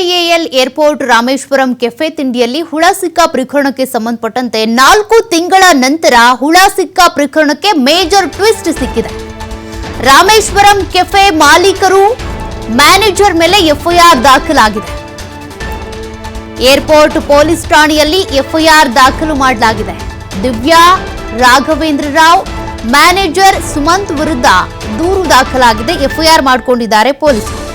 BIAL airport Rameswaram cafe ತಿಂಡಿಯಲ್ಲಿ ಹುಳ ಸಿಕ್ಕ ಪ್ರಕರಣಕ್ಕೆ ಸಂಬಂಧಪಟ್ಟಂತೆ ನಾಲ್ಕು ತಿಂಗಳ ನಂತರ ಹುಳ ಸಿಕ್ಕ ಪ್ರಕರಣಕ್ಕೆ ಮೇಜರ್ ಟ್ವಿಸ್ಟ್ ಸಿಕ್ಕಿದೆ. ರಾಮೇಶ್ವರಂ ಕೆಫೆ ಮಾಲೀಕರು ಮ್ಯಾನೇಜರ್ ಮೇಲೆ ಎಫ್ಐಆರ್ ದಾಖಲಾಗಿದೆ. ಏರ್ಪೋರ್ಟ್ ಪೊಲೀಸ್ ಠಾಣೆಯಲ್ಲಿ ಎಫ್ಐಆರ್ ದಾಖಲು ಮಾಡಲಾಗಿದೆ. ದಿವ್ಯಾ ರಾಘವೇಂದ್ರ ರಾವ್, ಮ್ಯಾನೇಜರ್ ಸುಮಂತ್ ವಿರುದ್ಧ ದೂರು ದಾಖಲಾಗಿದೆ. ಎಫ್ಐಆರ್ ಮಾಡಿಕೊಂಡಿದ್ದಾರೆ ಪೊಲೀಸರು.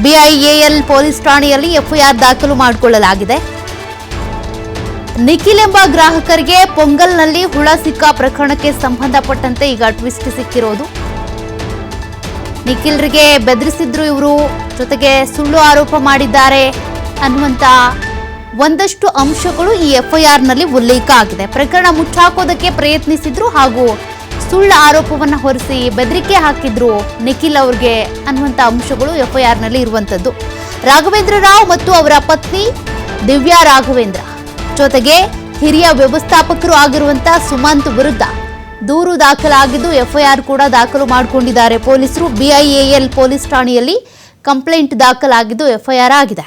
ಬಿಐಎಎಲ್ ಪೊಲೀಸ್ ಠಾಣೆಯಲ್ಲಿ ಎಫ್ಐಆರ್ ದಾಖಲು ಮಾಡಿಕೊಳ್ಳಲಾಗಿದೆ. ನಿಖಿಲ್ ಎಂಬ ಗ್ರಾಹಕರಿಗೆ ಪೊಂಗಲ್ನಲ್ಲಿ ಹುಳ ಸಿಕ್ಕ ಪ್ರಕರಣಕ್ಕೆ ಸಂಬಂಧಪಟ್ಟಂತೆ ಈಗ ಟ್ವಿಸ್ಟ್ ಸಿಕ್ಕಿರೋದು. ನಿಖಿಲ್ರಿಗೆ ಬೆದರಿಸಿದ್ರು ಇವರು, ಜೊತೆಗೆ ಸುಳ್ಳು ಆರೋಪ ಮಾಡಿದ್ದಾರೆ ಅನ್ನುವಂತ ಒಂದಷ್ಟು ಅಂಶಗಳು ಈ ಎಫ್ಐಆರ್ನಲ್ಲಿ ಉಲ್ಲೇಖ ಆಗಿದೆ. ಪ್ರಕರಣ ಮುಚ್ಚಾಕೋದಕ್ಕೆ ಪ್ರಯತ್ನಿಸಿದ್ರು ಹಾಗೂ ಸುಳ್ಳು ಆರೋಪವನ್ನ ಹೊರಿಸಿ ಬೆದರಿಕೆ ಹಾಕಿದ್ರು ನಿಖಿಲ್ ಅವ್ರಿಗೆ ಅನ್ನುವಂತ ಅಂಶಗಳು ಎಫ್ಐಆರ್ನಲ್ಲಿ ಇರುವಂತದ್ದು. ರಾಘವೇಂದ್ರ ರಾವ್ ಮತ್ತು ಅವರ ಪತ್ನಿ ದಿವ್ಯಾ ರಾಘವೇಂದ್ರ. ಜೊತೆಗೆ ಹಿರಿಯ ವ್ಯವಸ್ಥಾಪಕರು ಆಗಿರುವಂತ ಸುಮಂತ್ ವಿರುದ್ಧ ದೂರು ದಾಖಲಾಗಿದ್ದು ಎಫ್ಐಆರ್ ಕೂಡ ದಾಖಲು ಮಾಡಿಕೊಂಡಿದ್ದಾರೆ. ಪೊಲೀಸರು ಬಿಐಎಎಲ್ ಪೊಲೀಸ್ ಠಾಣೆಯಲ್ಲಿ ಕಂಪ್ಲೇಂಟ್ ದಾಖಲಾಗಿದ್ದು ಎಫ್ಐಆರ್ ಆಗಿದೆ.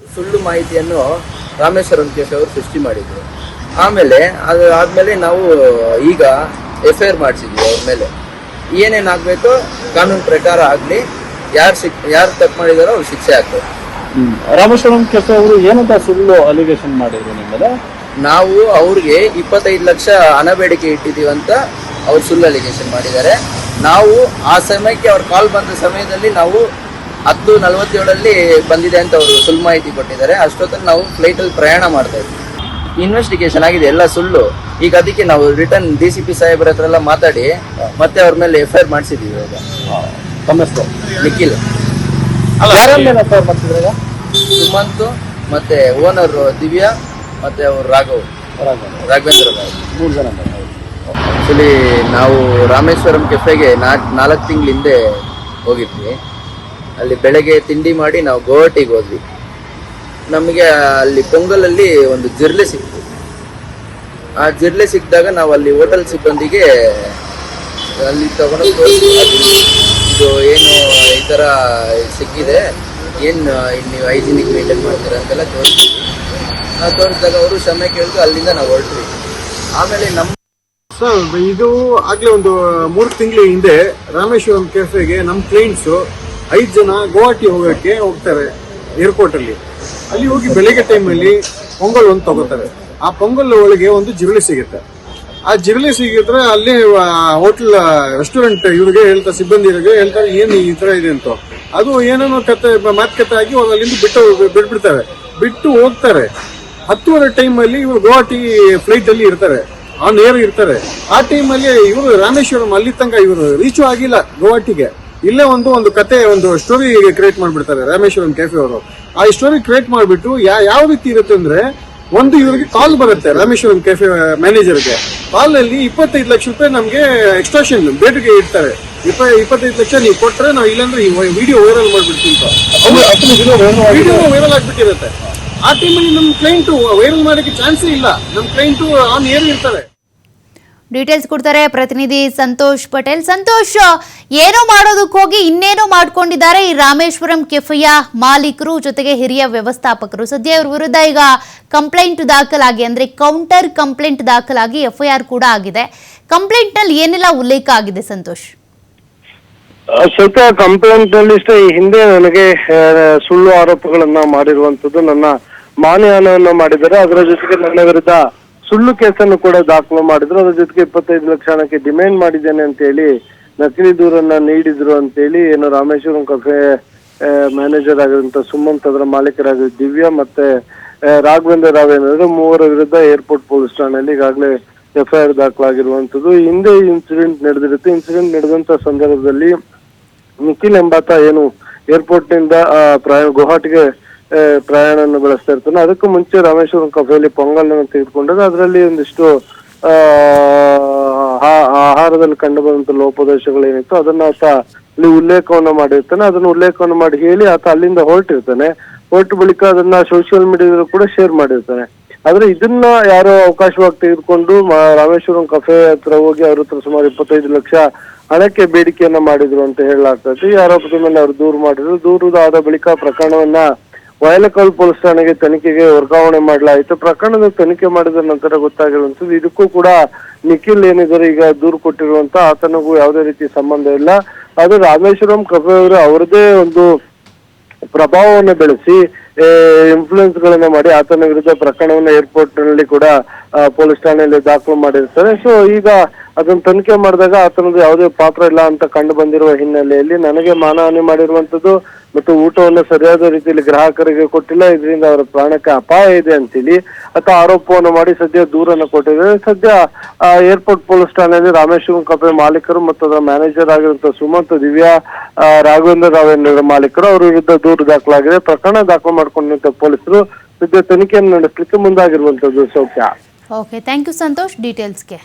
ಸುಳ್ಳು ಮಾಹಿತಿಯನ್ನು ರಾಮೇಶ್ವರಂ ಕೇಶವರು ಸೃಷ್ಟಿ ಮಾಡಿದ್ರು. ಆಮೇಲೆ ಅದು ಆದ್ಮೇಲೆ ನಾವು ಈಗ ಎಫ್ ಐ ಆರ್ ಮಾಡಿಸಿದ್ವಿ ಅವ್ರ ಮೇಲೆ. ಏನೇನಾಗಬೇಕು ಕಾನೂನು ಪ್ರಕಾರ ಆಗಲಿ ಯಾರು ಸಿಕ್ ಯಾರು ತಪ್ಪು ಮಾಡಿದಾರೋ ಅವ್ರು ಶಿಕ್ಷೆ ಆಗ್ತದೆ ರಾಮೇಶ್ವರಂ ಕೆಫೆ ಅವರು ಏನಂತ ಸುಳ್ಳು ಅಲಿಗೇಷನ್ ಮಾಡಿದ್ರು ನಿಮ್ಮ ಮೇಲೆ? ನಾವು ಅವ್ರಿಗೆ ಇಪ್ಪತ್ತೈದು ಲಕ್ಷ ಹಣ ಬೇಡಿಕೆ ಇಟ್ಟಿದ್ದೀವಿ ಅಂತ ಅವ್ರು ಸುಳ್ಳು ಅಲಿಗೇಷನ್ ಮಾಡಿದ್ದಾರೆ. ನಾವು ಆ ಸಮಯಕ್ಕೆ ಅವ್ರ ಕಾಲ್ ಬಂದ ಸಮಯದಲ್ಲಿ ನಾವು ಹತ್ತು ನಲವತ್ತೇಳಲ್ಲಿ ಬಂದಿದೆ ಅಂತ ಅವರು ಸುಳ್ಳು ಮಾಹಿತಿ ಕೊಟ್ಟಿದ್ದಾರೆ. ಅಷ್ಟೊತ್ತಲ್ಲಿ ನಾವು ಫ್ಲೈಟಲ್ಲಿ ಪ್ರಯಾಣ ಮಾಡ್ತಾ ಇದ್ವಿ. ಇನ್ವೆಸ್ಟಿಗೇಷನ್ ಆಗಿದೆ ಎಲ್ಲ ಸುಳ್ಳು. ಈಗ ಅದಕ್ಕೆ ನಾವು ರಿಟರ್ನ್ ಡಿ ಸಿ ಪಿ ಸಾಹೇಬ್ರ ಹತ್ರ ಎಲ್ಲ ಮಾತಾಡಿ ಮತ್ತೆ ಅವ್ರ ಮೇಲೆ ಎಫ್ ಐ ಆರ್ ಮಾಡಿಸಿದೀವಿ ಇವಾಗ. ತಮ್ಮ ಹೆಸರು ನಿಖಿಲ್. ಸುಮಂತ್ ಮತ್ತೆ ಓನರ್ ದಿವ್ಯಾ ಮತ್ತೆ ಅವ್ರು ರಾಘವ್. ರಾಘವೇಂದ್ರ. ಮೂರು ಜನ ಆ್ಯಕ್ಚುಲಿ ಆಕ್ಚುಲಿ ನಾವು ರಾಮೇಶ್ವರಂ ಕೆಫೆಗೆ ನಾಲ್ಕು ನಾಲ್ಕು ತಿಂಗಳ ಹಿಂದೆ ಹೋಗಿದ್ವಿ. ಅಲ್ಲಿ ಬೆಳಗ್ಗೆ ತಿಂಡಿ ಮಾಡಿ ನಾವು ಗೋವಾಟಿಗೆ ಹೋದ್ವಿ. ನಮಗೆ ಅಲ್ಲಿ ಪೊಂಗಲಲ್ಲಿ ಒಂದು ಜಿರ್ಲೆ ಸಿಕ್ತು. ಆ ಜಿರ್ಲೆ ಸಿಕ್ಕಿದಾಗ ನಾವು ಅಲ್ಲಿ ಹೋಟೆಲ್ ಸಿಬ್ಬಂದಿಗೆ ಅಲ್ಲಿ ತಗೊಂಡು ಇದು ಏನು ಈ ಥರ ಸಿಕ್ಕಿದೆ, ಏನು ನೀವು ಹೈಜಿನಿಕ್ ಮೇಂಟೈನ್ ಮಾಡ್ತೀರ ಅಂತೆಲ್ಲ ತೋರಿಸಿ. ನಾವು ತೋರಿಸಿದಾಗ ಅವರು ಸಮಯ ಕೇಳಿದ್ರು, ಅಲ್ಲಿಂದ ನಾವು ಹೊರಟ್ವಿ. ಆಮೇಲೆ ನಮ್ಮ ಸರ್, ಇದು ಆಗಲೇ ಒಂದು ಮೂರು ತಿಂಗಳ ಹಿಂದೆ ರಾಮೇಶ್ವರಂ ಕೆಫೆಗೆ ನಮ್ಮ ಕ್ಲೈಂಟ್ಸು ಐದು ಜನ ಗುವಾಹಟಿ ಹೋಗೋಕ್ಕೆ ಹೋಗ್ತಾರೆ ಏರ್ಪೋರ್ಟ್ ಅಲ್ಲಿ ಹೋಗಿ ಬೆಳಿಗ್ಗೆ ಟೈಮಲ್ಲಿ ಪೊಂಗಲ್ ಒಂದು ತಗೋತಾರೆ. ಆ ಪೊಂಗಲ್ ಒಳಗೆ ಒಂದು ಜಿರಳೆ ಸಿಗುತ್ತೆ. ಆ ಜಿರಳೆ ಸಿಗಿದ್ರೆ ಅಲ್ಲಿ ಹೋಟೆಲ್ ರೆಸ್ಟೋರೆಂಟ್ ಇವ್ರಿಗೆ ಹೇಳ್ತಾರೆ ಸಿಬ್ಬಂದಿಗಳಿಗೆ ಹೇಳ್ತಾರೆ, ಏನು ಈ ತರ ಇದೆ? ಅಂತ. ಅದು ಏನೇನೋ ಕತೆ ಮಾತುಕತೆ ಆಗಿ ಅಲ್ಲಿಂದ ಬಿಟ್ಟು ಬಿಟ್ಬಿಡ್ತಾರೆ. ಬಿಟ್ಟು ಹೋಗ್ತಾರೆ. ಹತ್ತುವರೆ ಟೈಮಲ್ಲಿ ಇವರು ಗುವಾಹಟಿ ಫ್ಲೈಟ್ ಅಲ್ಲಿ ಇರ್ತಾರೆ. ಆನ್ ಏರ್ ಇರ್ತಾರೆ. ಆ ಟೈಮಲ್ಲಿ ಇವರು ರಾಮೇಶ್ವರಂ, ಅಲ್ಲಿ ತನಕ ಇವರು ರೀಚು ಆಗಿಲ್ಲ ಗುವಾಹಟಿಗೆ. ಇಲ್ಲೇ ಒಂದು ಒಂದು ಕತೆ ಒಂದು ಸ್ಟೋರಿ ಕ್ರಿಯೇಟ್ ಮಾಡ್ಬಿಡ್ತಾರೆ ರಾಮೇಶ್ವರಂ ಕೆಫೆ ಅವರು. ಆ ಸ್ಟೋರಿ ಕ್ರಿಯೇಟ್ ಮಾಡ್ಬಿಟ್ಟು ಯಾವ ರೀತಿ ಇರುತ್ತೆ ಅಂದ್ರೆ ಒಂದು ಇವರಿಗೆ ಕಾಲ್ ಬರುತ್ತೆ ರಾಮೇಶ್ವರಂ ಕೆಫೆ ಮ್ಯಾನೇಜರ್ಗೆ ಕಾಲ್ನಲ್ಲಿ ಇಪ್ಪತ್ತೈದು ಲಕ್ಷ ರೂಪಾಯಿ ನಮಗೆ ಎಕ್ಸ್ಟ್ರಾಕ್ಷನ್ ಬೇಟಿಗೆ ಇಡ್ತಾರೆ. ಇಪ್ಪ ಇಪ್ಪತ್ತೈದು ಲಕ್ಷ ನೀವು ಕೊಟ್ಟರೆ ನಾವು ಇಲ್ಲಾಂದ್ರೆ ಈ ವಿಡಿಯೋ ವೈರಲ್ ಮಾಡ್ಬಿಡ್ತೀವಿ ವಿಡಿಯೋ ವೈರಲ್ ಆಗ್ಬಿಟ್ಟಿರುತ್ತೆ. ಆ ಟೈಮಲ್ಲಿ ನಮ್ಮ ಕ್ಲೈಂಟು ವೈರಲ್ ಮಾಡೋಕ್ಕೆ ಚಾನ್ಸೇ ಇಲ್ಲ. ನಮ್ಮ ಕ್ಲೈಂಟು ಆನ್ ಏರ್ ಇರ್ತಾರೆ. ಡೀಟೇಲ್ಸ್ ಕೊಡ್ತಾರೆ ಪ್ರತಿನಿಧಿ ಸಂತೋಷ್ ಪಟೇಲ್. ಸಂತೋಷ್, ಏನೋ ಮಾಡೋದಕ್ಕೆ ಹೋಗಿ ಇನ್ನೇನೋ ಮಾಡ್ಕೊಂಡಿದ್ದಾರೆ ಈ ರಾಮೇಶ್ವರಂ ಕೆಫೆಯ ಮಾಲೀಕರು, ಜೊತೆಗೆ ಹಿರಿಯ ವ್ಯವಸ್ಥಾಪಕರು. ಸದ್ಯ ಅವ್ರ ವಿರುದ್ಧ ಈಗ ಕಂಪ್ಲೇಂಟ್ ದಾಖಲಾಗಿ, ಅಂದ್ರೆ ಕೌಂಟರ್ ಕಂಪ್ಲೇಂಟ್ ದಾಖಲಾಗಿ ಎಫ್ಐಆರ್ ಕೂಡ ಆಗಿದೆ. ಕಂಪ್ಲೇಂಟ್ನಲ್ಲಿ ಏನೆಲ್ಲ ಉಲ್ಲೇಖ ಆಗಿದೆ ಸಂತೋಷ್? ಸ್ವಲ್ಪ ಕಂಪ್ಲೇಂಟ್ನಲ್ಲಿ ಹಿಂದೆ ನನಗೆ ಸುಳ್ಳು ಆರೋಪಗಳನ್ನ ಮಾಡಿರುವಂತದ್ದು ನನ್ನ ಮಾನ್ಯಾನವನ್ನ ಮಾಡಿದ್ದಾರೆ. ಅದರ ಜೊತೆಗೆ ನನ್ನ ವಿರುದ್ಧ ಸುಳ್ಳು ಕೇಸನ್ನು ಕೂಡ ದಾಖಲು ಮಾಡಿದ್ರು. ಅದ್ರ ಜೊತೆಗೆ ಇಪ್ಪತ್ತೈದು ಲಕ್ಷ ಹಣಕ್ಕೆ ಡಿಮ್ಯಾಂಡ್ ಮಾಡಿದ್ದೇನೆ ಅಂತ ಹೇಳಿ ನಕಲಿ ದೂರನ್ನ ನೀಡಿದ್ರು ಅಂತೇಳಿ ಏನು ರಾಮೇಶ್ವರಂ ಕಫೆ ಮ್ಯಾನೇಜರ್ ಆಗಿರುವಂತ ಸುಮಂತ್ ಅದರ ಮಾಲೀಕರಾದ ದಿವ್ಯಾ ಮತ್ತೆ ರಾಘವೇಂದ್ರ ರಾವ್ ಏನಾದ್ರು ಮೂವರ ವಿರುದ್ಧ ಏರ್ಪೋರ್ಟ್ ಪೊಲೀಸ್ ಠಾಣೆಯಲ್ಲಿ ಈಗಾಗಲೇ ಎಫ್ಐಆರ್ ದಾಖಲಾಗಿರುವಂತದ್ದು. ಹಿಂದೆ ಇನ್ಸಿಡೆಂಟ್ ನಡೆದಿರುತ್ತೆ. ಇನ್ಸಿಡೆಂಟ್ ನಡೆದಂತ ಸಂದರ್ಭದಲ್ಲಿ ನಿಖಿಲ್ ಎಂಬಾತ ಏನು ಏರ್ಪೋರ್ಟ್ನಿಂದ ಗುವಾಹಟಿಗೆ ಪ್ರಯಾಣವನ್ನು ಬೆಳೆಸ್ತಾ ಇರ್ತಾನೆ. ಅದಕ್ಕೂ ಮುಂಚೆ ರಾಮೇಶ್ವರಂ ಕಫೆಯಲ್ಲಿ ಪೊಂಗಲ್ ತೆಗೆದುಕೊಂಡಾಗ ಅದರಲ್ಲಿ ಒಂದಿಷ್ಟು ಆಹಾರದಲ್ಲಿ ಕಂಡು ಬಂದಂತ ಲೋಪದೋಷಗಳೇನಿತ್ತು ಅದನ್ನ ಆತ ಅಲ್ಲಿ ಉಲ್ಲೇಖವನ್ನ ಮಾಡಿರ್ತಾನೆ. ಅದನ್ನ ಉಲ್ಲೇಖವನ್ನು ಮಾಡಿ ಹೇಳಿ ಆತ ಅಲ್ಲಿಂದ ಹೊರಟಿರ್ತಾನೆ. ಹೊರಟ ಬಳಿಕ ಅದನ್ನ ಸೋಷಿಯಲ್ ಮೀಡಿಯಾದಲ್ಲೂ ಕೂಡ ಶೇರ್ ಮಾಡಿರ್ತಾನೆ. ಆದ್ರೆ ಇದನ್ನ ಯಾರೋ ಅವಕಾಶವಾಗಿ ತೆಗೆದುಕೊಂಡು ರಾಮೇಶ್ವರಂ ಕಫೆ ಹತ್ರ ಹೋಗಿ ಅವ್ರ ಹತ್ರ ಸುಮಾರು ಇಪ್ಪತ್ತೈದು ಲಕ್ಷ ಹಣಕ್ಕೆ ಬೇಡಿಕೆಯನ್ನ ಮಾಡಿದ್ರು ಅಂತ ಹೇಳಲಾಗ್ತದೆ ಆರೋಪದ ಮೇಲೆ ಅವರು ದೂರು ಮಾಡಿದ್ರು. ದೂರದ ಆದ ಬಳಿಕ ಪ್ರಕರಣವನ್ನ ವಯಲಕಲ್ ಪೊಲೀಸ್ ಠಾಣೆಗೆ ತನಿಖೆಗೆ ವರ್ಗಾವಣೆ ಮಾಡಲಾಯಿತು. ಪ್ರಕರಣದ ತನಿಖೆ ಮಾಡಿದ ನಂತರ ಗೊತ್ತಾಗಿರುವಂತದ್ದು ಇದಕ್ಕೂ ಕೂಡ ನಿಖಿಲ್ ಏನಿದ್ದಾರೆ ಈಗ ದೂರು ಕೊಟ್ಟಿರುವಂತ ಆತನಿಗೂ ಯಾವುದೇ ರೀತಿ ಸಂಬಂಧ ಇಲ್ಲ. ಅದು ರಾಮೇಶ್ವರಂ ಕಫೆ ಅವರು ಅವರದೇ ಒಂದು ಪ್ರಭಾವವನ್ನು ಬೆಳೆಸಿ ಇನ್ಫ್ಲೂಯೆನ್ಸ್ ಗಳನ್ನ ಮಾಡಿ ಆತನ ವಿರುದ್ಧ ಪ್ರಕರಣವನ್ನು ಏರ್ಪೋರ್ಟ್ನಲ್ಲಿ ಕೂಡ ಪೊಲೀಸ್ ಠಾಣೆಯಲ್ಲಿ ದಾಖಲು ಮಾಡಿರ್ತಾರೆ. ಸೊ ಈಗ ಅದನ್ನ ತನಿಖೆ ಮಾಡಿದಾಗ ಆತನದು ಯಾವುದೇ ಪಾತ್ರ ಇಲ್ಲ ಅಂತ ಕಂಡು ಬಂದಿರುವ ಹಿನ್ನೆಲೆಯಲ್ಲಿ ನನಗೆ ಮಾನಹಾನಿ ಮಾಡಿರುವಂತದ್ದು ಮತ್ತು ಊಟವನ್ನು ಸರಿಯಾದ ರೀತಿಯಲ್ಲಿ ಗ್ರಾಹಕರಿಗೆ ಕೊಟ್ಟಿಲ್ಲ, ಇದರಿಂದ ಅವರ ಪ್ರಾಣಕ್ಕೆ ಅಪಾಯ ಇದೆ ಅಂತೇಳಿ ಅಥವಾ ಆರೋಪವನ್ನು ಮಾಡಿ ಸದ್ಯ ದೂರನ್ನು ಕೊಟ್ಟಿದ್ದಾರೆ. ಸದ್ಯ ಏರ್ಪೋರ್ಟ್ ಪೊಲೀಸ್ ಠಾಣೆಯಲ್ಲಿ ರಾಮೇಶ್ವರಂ ಕಪೆ ಮಾಲೀಕರು ಮತ್ತು ಅದರ ಮ್ಯಾನೇಜರ್ ಆಗಿರುವಂತಹ ಸುಮಂತ್, ದಿವ್ಯಾ ರಾಘವೇಂದ್ರ ರಾವೇಂದ್ರ ಮಾಲೀಕರು ಅವರ ವಿರುದ್ಧ ದೂರು ದಾಖಲಾಗಿದೆ. ಪ್ರಕರಣ ದಾಖಲು ಮಾಡಿಕೊಂಡಿದ್ದ ಪೊಲೀಸರು ಸದ್ಯ ತನಿಖೆಯನ್ನು ನಡೆಸಲಿಕ್ಕೆ ಮುಂದಾಗಿರುವಂತದ್ದು ಸೌಖ್ಯ. Okay thank you Santosh ಡೀಟೇಲ್ಸ್ಗೆ